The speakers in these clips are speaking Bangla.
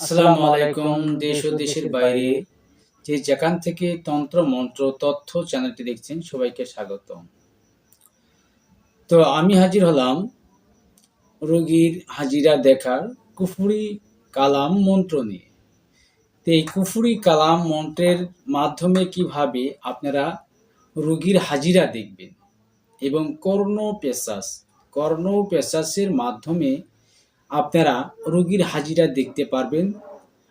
আসসালামু আলাইকুম দেশ ও দেশের বাইরে। যে যেখান থেকে তন্ত্র মন্ত্র তথ্য চ্যানেলটি দেখছেন সবাইকে স্বাগত তো আমি হাজির হলাম রোগীর হাজিরা দেখার কুফুরি কালাম মন্ত্র নিয়ে। তো এই কুফুরি কালাম মন্ত্রের মাধ্যমে কীভাবে আপনারা রোগীর হাজিরা দেখবেন এবং কর্ণ পেশাস কর্ণ পেশাসের মাধ্যমে আপনারা রোগীর হাজিরা দেখতে পারবেন।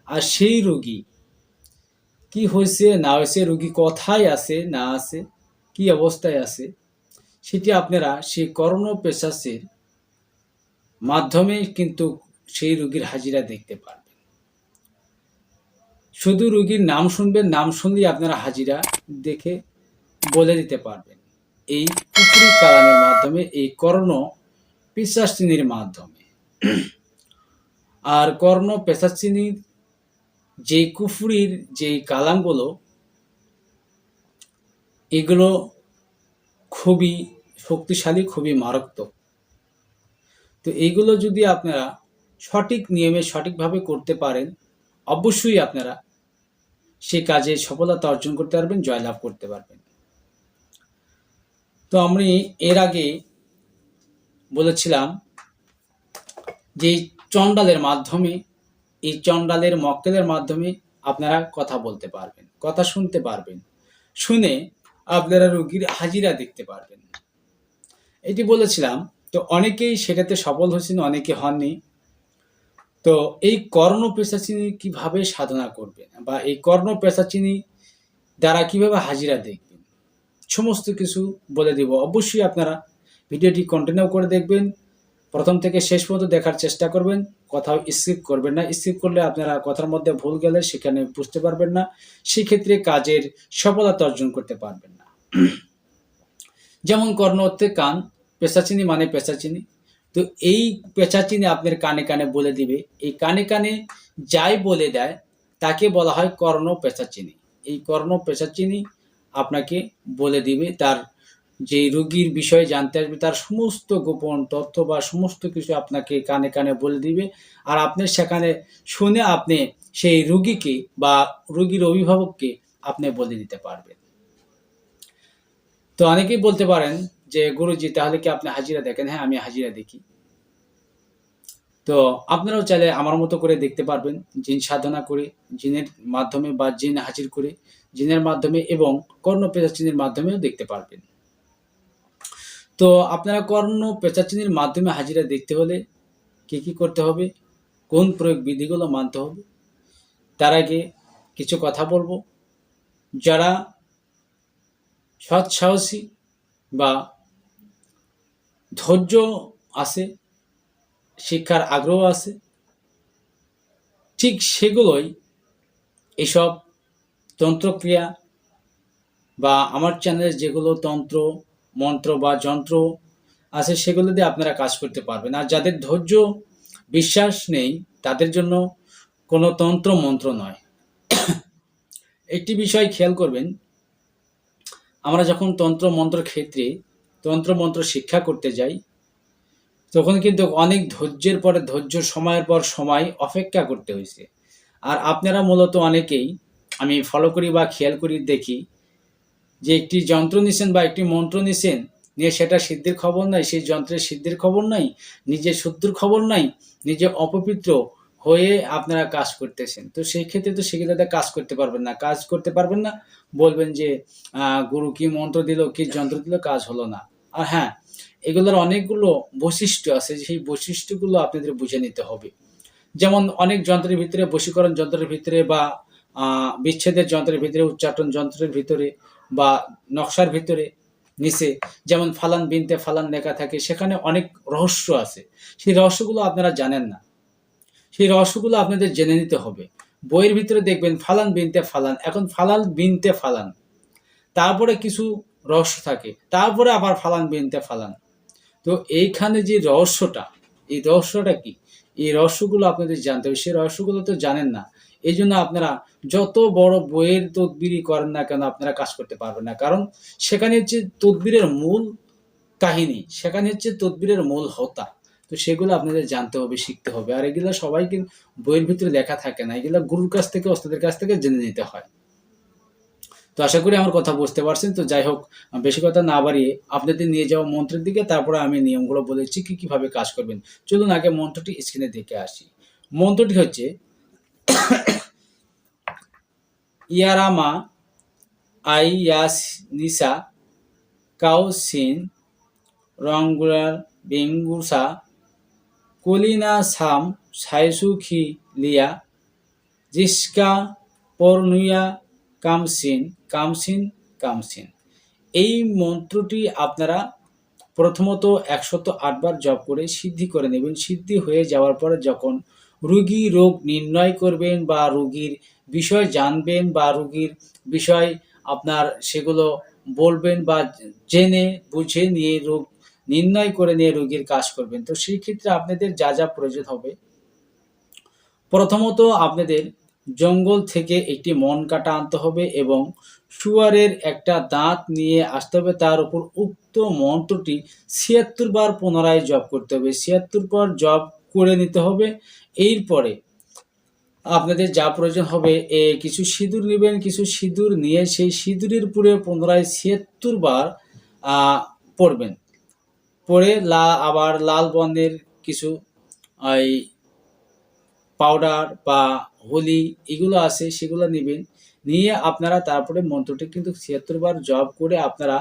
আর সেই রোগী, কি হয়েছে, না হয়েছে, রোগী কোথায় আছে, না আছে, কি অবস্থায় আছে, সেটি আপনারা সেই করোনা পেশাসের মাধ্যমে কিন্তু সেই রোগীর হাজিরা দেখতে পারবেন। শুধু রোগীর নাম শুনবেন, নাম শুনলেই আপনারা হাজিরা দেখে বলে দিতে পারবেন। এই কুকুরি কালামের মাধ্যমে, এই কর্ণ পিসাসিনীর মাধ্যমে। আর কর্ণ পেশাচিনীর যে কুফুরির যে কালামগুলো, এগুলো খুবই শক্তিশালী, খুবই মারাত্মক। তো এইগুলো যদি আপনারা সঠিক নিয়মে সঠিকভাবে করতে পারেন, অবশ্যই আপনারা সে কাজে সফলতা অর্জন করতে পারবেন, জয়লাভ করতে পারবেন। তো আমি এর আগে বলেছিলাম যে চণ্ডালের মাধ্যমে, এই চণ্ডালের মক্কেলের মাধ্যমে আপনারা কথা বলতে পারবেন, কথা শুনতে পারবেন, শুনে আপনারা রোগীর হাজিরা দেখতে পারবেন। এটি বলেছিলাম, তো অনেকেই সেটাতে সফল হয়েছেন, অনেকে হননি। তো এই কর্ণ পেশাচিনি কীভাবে সাধনা করবেন বা এই কর্ণ পেশাচিনি দ্বারা কীভাবে হাজিরা দেখবেন? সমস্ত কিছু বলে দেব। অবশ্যই আপনারা ভিডিওটি কন্টিনিউ করে দেখবেন। প্রথম থেকে শেষ পর্যন্ত দেখার চেষ্টা করবেন, কোথাও স্কিপ করবেন না। স্কিপ করলে আপনারা কথার মধ্যে ভুল গেলে সেখানে বুঝতে পারবেন না, সেক্ষেত্রে কাজের সফলতা অর্জন করতে পারবেন না। যেমন কর্ণ অর্থে কান পেশাচিনি মানে পেশাচিনি তো এই পেশাচিনি আপনার কানে কানে বলে দিবে। এই কানে কানে যাই বলে দেয়, তাকে বলা হয় কর্ণ পেশাচিনি এই কর্ণ পেশাচিনি আপনাকে বলে দিবে তার যে রোগীর বিষয়ে জানতে আসবে, তার সমস্ত গোপন তথ্য বা সমস্ত কিছু আপনাকে কানে কানে বলে দিবে। আর আপনি সেখানে শুনে আপনি সেই রুগীকে বা রুগীর অভিভাবককে আপনি বলে দিতে পারবেন। তো অনেকেই বলতে পারেন যে, গুরুজি, তাহলে কি আপনি হাজিরা দেখেন? হ্যাঁ আমি হাজিরা দেখি। তো আপনারাও চাইলে আমার মতো করে দেখতে পারবেন, জিন সাধনা করে, জিনের মাধ্যমে বা জিন হাজির করে, জিনের মাধ্যমে এবং কর্ণ পেশাচিনের মাধ্যমেও দেখতে পারবেন। তো আপনারা কর্ণ পেঁচাচিনির মাধ্যমে হাজিরা দেখতে হলে কি কি করতে হবে? কোন প্রয়োগ বিধিগুলো মানতে হবে? তার আগে কিছু কথা বলব। যারা সৎসাহসী বা ধৈর্য আছে, শিক্ষার আগ্রহ আছে, ঠিক সেগুলোই এসব তন্ত্রক্রিয়া বা আমার চ্যানেলে যেগুলো তন্ত্র মন্ত্র বা যন্ত্র আছে, সেগুলো দিয়ে আপনারা কাজ করতে পারবেন। আর যাদের ধৈর্য বিশ্বাস নেই, তাদের জন্য কোনো তন্ত্র মন্ত্র নয়। একটি বিষয় খেয়াল করবেন, আমরা যখন তন্ত্র মন্ত্র ক্ষেত্রে তন্ত্র মন্ত্র শিক্ষা করতে যাই, তখন কিন্তু অনেক ধৈর্যের পরে, ধৈর্য সময়ের পর সময় অপেক্ষা করতে হয়েছে। আর আপনারা মূলত অনেকেই, আমি ফলো করি বা খেয়াল করি, দেখি যে একটি যন্ত্র নিছেন বা একটি মন্ত্র নিছেন, নিয়ে সেটা সিদ্ধির খবর নাই, সেই যন্ত্রের সিদ্ধির খবর নাই, নিজের শুদ্ধির খবর নাই, নিজে অপবিত্র হয়ে আপনারা কাজ করতেছেন। তো সেই ক্ষেত্রে তো সেগুলোতে কাজ করতে পারবেন না, কাজ করতে পারবেন না, বলবেন যে গুরু কি মন্ত্র দিল, কি যন্ত্র দিল, কাজ হলো না। আর হ্যাঁ এগুলোর অনেকগুলো বৈশিষ্ট্য আছে, সেই বৈশিষ্ট্যগুলো আপনাদের বুঝে নিতে হবে। যেমন অনেক যন্ত্রের ভিতরে বশীকরণ যন্ত্রের ভিতরে বা বিচ্ছেদের যন্ত্রের ভিতরে উচ্চাটন যন্ত্রের ভিতরে বা নকশার ভিতরে নিচে, যেমন ফালান বিনতে ফালান লেখা থাকে, সেখানে অনেক রহস্য আছে। সেই রহস্যগুলো আপনারা জানেন না। সেই রহস্যগুলো আপনাদের জেনে নিতে হবে। বইয়ের ভিতরে দেখবেন ফালান বিনতে ফালান, এখন ফালান বিনতে ফালান। তারপরে কিছু রহস্য থাকে, তারপরে আবার ফালান বিনতে ফালান। তো এইখানে যে রহস্যটা, এই রহস্যটা কি? এই রহস্যগুলো আপনাদের জানতে হবে। সেই রহস্যগুলো তো জানেন না। এই জন্য আপনারা যত বড় বইয়ের তদবিরই করেন না কেন আপনারা কাজ করতে পারবেন না। কারণ সেখানে হচ্ছে তদবিরের মূল কাহিনী, সেখানে হচ্ছে তদবিরের মূল হতা। তো সেগুলো আপনাদের জানতে হবে, শিখতে হবে। আর এগুলো সবাই কিন্তু বইয়ের ভিতরে লেখা থাকে না। এগুলো গুরুর কাছ থেকে, ওস্তাদের কাছ থেকে জেনে নিতে হয়। তো আশা করি আমার কথা বুঝতে পারছেন। তো যাই হোক, বেশি কথা না বাড়িয়ে আপনাদের নিয়ে যাওয়া মন্ত্রের দিকে, তারপরে আমি নিয়মগুলো বলেছি, কি কীভাবে কাজ করবেন। চলুন আগে মন্ত্রটি স্ক্রিনে দেখে আসি। মন্ত্রটি হচ্ছে ইয়ারামা আই ইয়াস নিসা কাউসিন রঙ্গুলার বেঙ্গুসা কলিনা সাম সাইসুখি লিয়া জিস্কা পর্নুয়া কামসিন কামসিন কামসিন এই মন্ত্রটি আপনারা প্রথমত একশত আটবার জপ করে সিদ্ধি করে নেবেন। সিদ্ধি হয়ে যাওয়ার পরে যখন রুগী রোগ নির্ণয় করবেন বা রুগীর বিষয় জানবেন বা রুগীর বিষয় আপনার সেগুলো বলবেন বা জেনে বুঝে নিয়ে রোগ নির্ণয় করে নিয়ে রোগীর কাজ করবেন। তো সেই ক্ষেত্রে আপনাদের যা যা প্রয়োজন হবে। প্রথমত আপনাদের জঙ্গল থেকে একটি মন কাটা আনতে হবে এবং শুয়ারের একটা দাঁত নিয়ে আসতে হবে। তার উপর উক্ত মন্ত্রটি ছিয়াত্তর বার পুনরায় জপ করতে হবে। ছিয়াত্তর বার জপ করে নিতে হবে এরপরে আপনাদের যা প্রয়োজন হবে, এ কিছু সিঁদুর নেবেন, কিছু সিঁদুর নিয়ে সেই সিঁদুরের উপরে পুনরায় ছিয়াত্তর বার পড়বেন। পরে লা, আবার লাল বর্ণের কিছু, এই পাউডার বা হোলি এগুলো আছে, সেগুলো নেবেন। নিয়ে আপনারা তারপরে মন্ত্রটি কিন্তু ছিয়াত্তর বার জপ করে আপনারা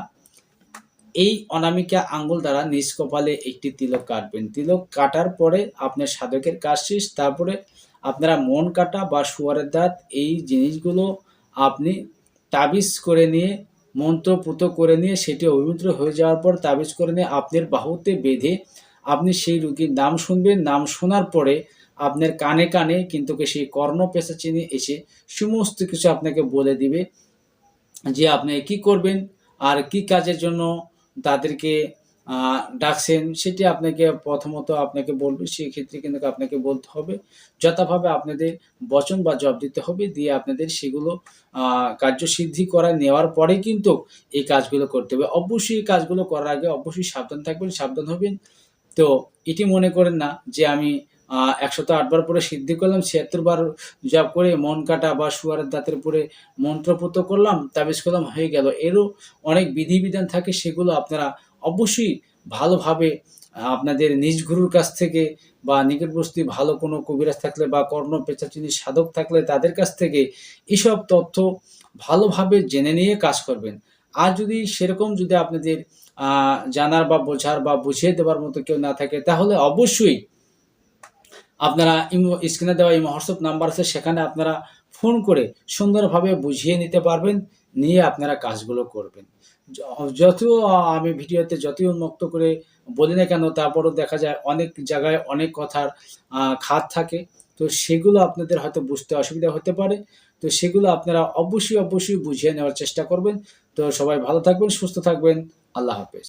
এই অনামিকা আঙ্গুল দ্বারা নিজ কপালে একটি তিলক কাটবেন। তিলক কাটার পরে আপনার সাধকের কাজ শেষ, তারপরে আপনারা মন কাটা বা শুয়ারের দাঁত, এই জিনিসগুলো আপনি তাবিজ করে নিয়ে, মন্ত্রপুত করে নিয়ে, সেটি অভিমিত্র হয়ে যাওয়ার পর তাবিজ করে নিয়ে আপনার বাহুতে বেঁধে আপনি সেই রুগীর নাম শুনবেন। নাম শোনার পরে আপনার কানে কানে কিন্তু সেই কর্ণ পেশা চিনে এসে সমস্ত কিছু আপনাকে বলে দিবে যে আপনি কি করবেন আর কি কাজের জন্য তাদেরকে ডাকছেন, সেটি আপনাকে প্রথমত আপনাকে বলবে সেই ক্ষেত্রে কিন্তু আপনাকে বলতে হবে। যথাভাবে আপনাদের বচন বা জব দিতে হবে, দিয়ে আপনাদের সেগুলো কার্যসিদ্ধি করা নেওয়ার পরে কিন্তু এই কাজগুলো করতে হবে। অবশ্যই এই কাজগুলো করার আগে অবশ্যই সাবধান থাকবেন, সাবধান হবেন। তো এটি মনে করেন না যে আমি একশত আটবার পরে সিদ্ধি করলাম ছিয়াত্তর বার জপ করে মন কাটা বা শুয়ারের দাঁতের উপরে মন্ত্রপুত করলাম, তাবিজ করলাম, হয়ে গেল। এরও অনেক বিধিবিধান থাকে, সেগুলো আপনারা অবশ্যই ভালোভাবে আপনাদের নিজ গুরুর কাছ থেকে বা নিকটবর্তী ভালো কোনো কবিরাজ থাকলে বা কর্ণ পেঁচাচিনি সাধক থাকলে তাদের কাছ থেকে এসব তথ্য ভালোভাবে জেনে নিয়ে কাজ করবেন। আর যদি সেরকম যদি আপনাদের জানার বা বোঝার বা বুঝিয়ে দেওয়ার মতো কেউ না থাকে, তাহলে অবশ্যই আপনারা ইমো স্ক্রিনে দেওয়া ইমো হোয়াটসঅ্যাপ নাম্বার আছে, সেখানে আপনারা ফোন করে সুন্দরভাবে বুঝিয়ে নিতে পারবেন, নিয়ে আপনারা কাজগুলো করবেন। য- যদিও আমি ভিডিওতে যতই উন্মুক্ত করে বলি না কেন, তারপরও দেখা যায় অনেক জায়গায় অনেক কথার খাত থাকে। তো সেগুলো আপনাদের হয়তো বুঝতে অসুবিধা হতে পারে। তো সেগুলো আপনারা অবশ্যই অবশ্যই বুঝিয়ে নেওয়ার চেষ্টা করবেন। তো সবাই ভালো থাকবেন, সুস্থ থাকবেন। আল্লাহ হাফেজ।